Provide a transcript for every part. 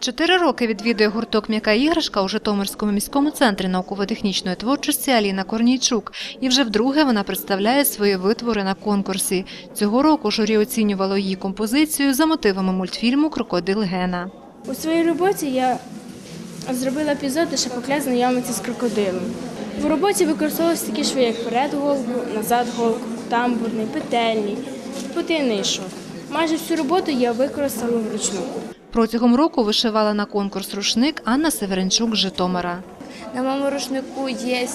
Чотири роки відвідує гурток «М'яка іграшка» у Житомирському міському центрі науково-технічної творчості Аліна Корнійчук. І вже вдруге вона представляє свої витвори на конкурсі. Цього року журі оцінювало її композицію за мотивами мультфільму «Крокодил Гена». У своїй роботі я зробила епізод, де шапокля знайомиться з крокодилом. В роботі використовувалися такі шви, як вперед голку, назад голку, тамбурний, петельний, потайний шов. Майже всю роботу я використала вручну. Протягом року вишивала на конкурс рушник Анна Северенчук з Житомира. На моєму рушнику є,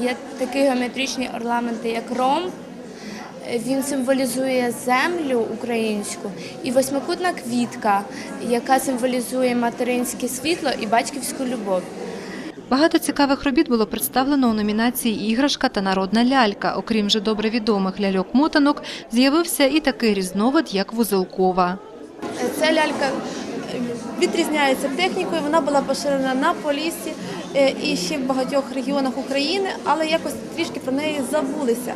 є такі геометричні орнаменти, як ром. Він символізує землю українську і восьмикутна квітка, яка символізує материнське світло і батьківську любов. Багато цікавих робіт було представлено у номінації «Іграшка та народна лялька». Окрім вже добре відомих ляльок-мотанок, з'явився і такий різновид, як вузелкова. Ця лялька відрізняється технікою, вона була поширена на Поліссі е, і ще в багатьох регіонах України, але якось трішки про неї забулися.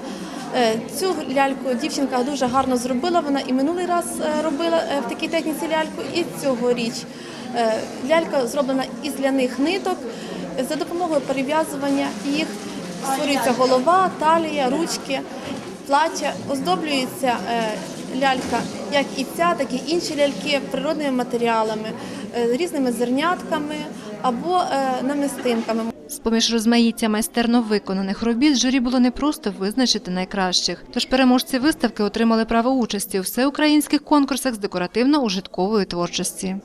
Е, Цю ляльку дівчинка дуже гарно зробила. Вона і минулий раз е, робила в такій техніці ляльку, і цьогоріч. Лялька зроблена із ляних ниток. За допомогою перев'язування їх створюється голова, талія, ручки, плаття, оздоблюється лялька, як і ця, так і інші ляльки природними матеріалами, е, різними зернятками або е, намистинками. З-поміж розмаїття майстерно виконаних робіт журі було непросто визначити найкращих. Тож переможці виставки отримали право участі у всеукраїнських конкурсах з декоративно-ужиткової творчості.